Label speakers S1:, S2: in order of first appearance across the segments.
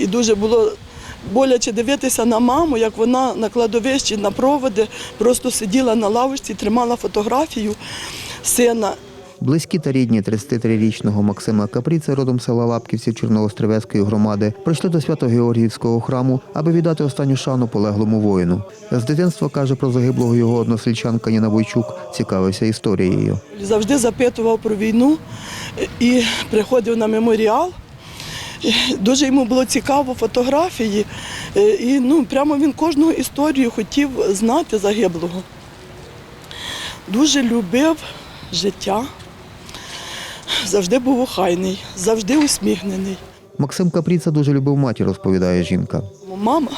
S1: І дуже було боляче дивитися на маму, як вона на кладовищі, на проводи, просто сиділа на лавочці, тримала фотографію сина.
S2: Близькі та рідні 33-річного Максима Капріца, родом села Лапківці Черновостревецької громади, прийшли до Свято-Георгіївського храму, аби віддати останню шану полеглому воїну. З дитинства каже про загиблого його односельчанка Ніна Бойчук, цікавився історією.
S1: Завжди запитував про війну і приходив на меморіал. Дуже йому було цікаво фотографії, і ну, прямо він кожну історію хотів знати загиблого. Дуже любив життя, завжди був охайний, завжди усміхнений.
S2: Максим Капріца дуже любив матір, розповідає жінка.
S1: Мама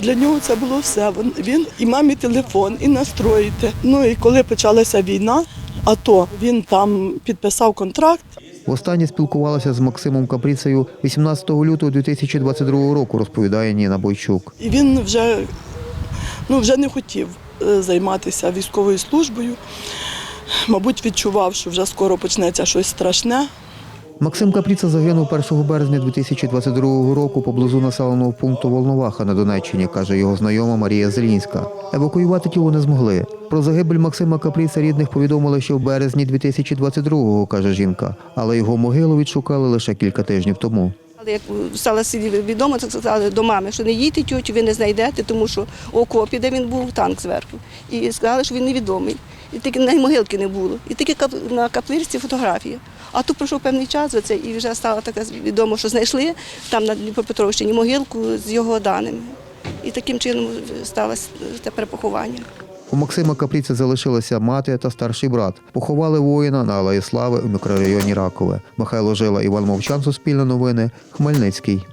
S1: для нього це було все. Він- і мамі телефон, і настроїти. Ну і коли почалася війна, АТО, він там підписав контракт.
S2: Востаннє спілкувалася з Максимом Капріцею 18 лютого 2022 року, розповідає Ніна Бойчук.
S1: І він вже, ну, вже не хотів е, займатися військовою службою. Мабуть, відчував, що вже скоро почнеться щось страшне.
S2: Максим Капріца загинув 1 березня 2022 року поблизу населеного пункту Волноваха на Донеччині, каже його знайома Марія Зелінська. Евакуювати тіло не змогли. Про загибель Максима Капріца рідних повідомили ще в березні 2022-го, каже жінка, але його могилу відшукали лише кілька тижнів тому.
S3: Як стало селі відомо, так сказали до мами, що не їдьте тютю, ви не знайдете, тому що окопі, де він був, танк зверху. І сказали, що він невідомий. І тільки на могилки не було. І тільки на капличці фотографія. А тут пройшов певний час, оце, і вже стало таке відомо, що знайшли там на Дніпропетровщині могилку з його даними. І таким чином сталося тепер поховання.
S2: У Максима Капріца залишилися мати та старший брат. Поховали воїна на Алеї Слави у мікрорайоні Ракове. Михайло Жила, Іван Мовчан, Суспільне новини, Хмельницький.